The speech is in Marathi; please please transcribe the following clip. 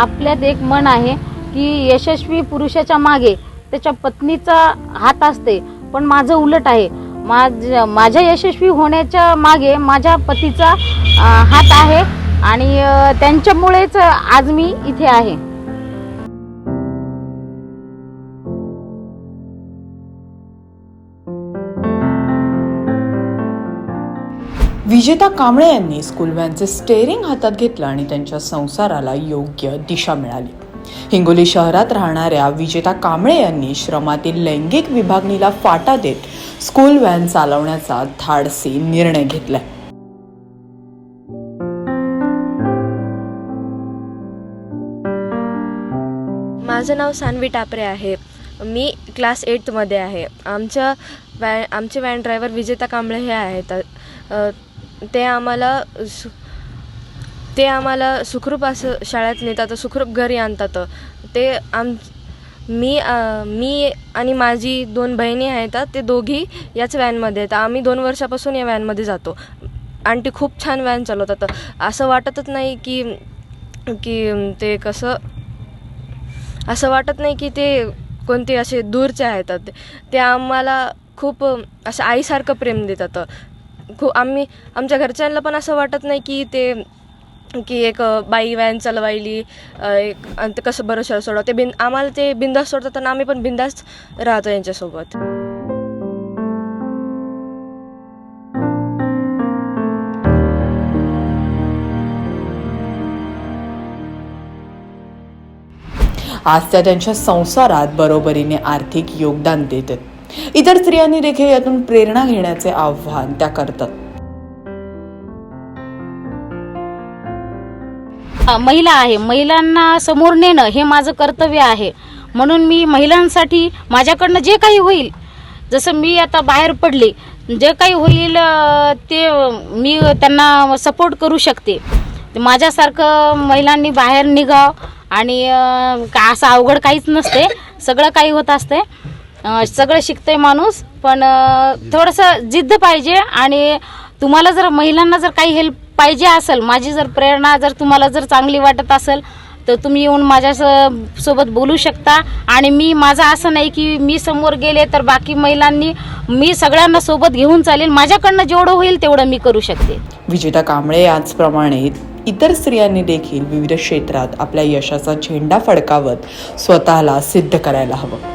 आपल्यात एक मन आहे की यशस्वी पुरुषाच्या मागे त्याच्या पत्नीचा हात असते पण माझं उलट आहे. माझ माझ्या यशस्वी होण्याच्या मागे माझ्या पतीचा हात आहे आणि त्यांच्यामुळेच आज मी इथे आहे. विजेता कांबळे यांनी स्कूल व्हॅनचे स्टेअरिंग हातात घेतलं आणि त्यांच्या संसाराला योग्य दिशा मिळाली. हिंगोली शहरात राहणाऱ्या विजेता कांबळे यांनी श्रमातील लैंगिक विभागणीला फाटा देत स्कूल व्हॅन चालवण्याचा धाडसी निर्णय घेतलाय. माझं नाव सानवी टापरे आहे. मी क्लास एटमध्ये आहे. आमच्या वॅ आमचे वॅन ड्रायव्हर विजेता कांबळे हे आहेत. ते आम्हाला सु ते आम्हाला सुखरूप असं शाळेत नेतात सुखरूप घरी आणतात. ते आम मी मी आणि माझी दोन बहिणी आहेत ते दोघी याच व्हॅनमध्ये आहेत. आम्ही दोन वर्षापासून या व्हॅनमध्ये जातो. आणि ती खूप छान व्हॅन चालवतात. असं वाटतच नाही की की ते कसं असं वाटत नाही की ते कोणते असे दूरचे आहेत. ते ते आम्हाला खूप असं आईसारखं प्रेम देतात. खूप आम्ही आमच्या घरच्यांना पण असं वाटत नाही की ते की एक बाई व्हॅन चालवायली एक आणि ते कसं बरं शहर सोडवते. बिन आम्हाला ते बिंदास सोडतात आणि आम्ही पण बिंदास राहतो यांच्यासोबत. आज त्या त्यांच्या संसारात बरोबरीने आर्थिक योगदान देतात. इतर स्त्रियांनी देखील यातून प्रेरणा घेण्याचे आव्हान त्या करतात. महिला आहे. महिलांना समोर नेणं हे माझं कर्तव्य आहे. म्हणून मी महिलांसाठी माझ्याकडनं जे काही होईल जसं मी आता बाहेर पडले जे काही होईल ते मी त्यांना सपोर्ट करू शकते. माझ्यासारखं महिलांनी बाहेर निघाव आणि का असं अवघड काहीच नसते. सगळं काही होत असते. सगळं शिकतंय माणूस पण थोडंसं जिद्द पाहिजे आणि तुम्हाला जर महिलांना जर काही हेल्प पाहिजे असेल माझी जर प्रेरणा जर तुम्हाला जर चांगली वाटत असेल तर तुम्ही येऊन माझ्या स- सोबत बोलू शकता. आणि मी माझं असं नाही की मी समोर गेले तर बाकी महिलांनी मी सगळ्यांना सोबत घेऊन चालेल. माझ्याकडनं जेवढं होईल तेवढं मी करू शकते. विजेता कांबळे याचप्रमाणे इतर स्त्रियांनी देखील विविध क्षेत्रात आपल्या यशाचा झेंडा फडकावत स्वतःला सिद्ध करायला हवं.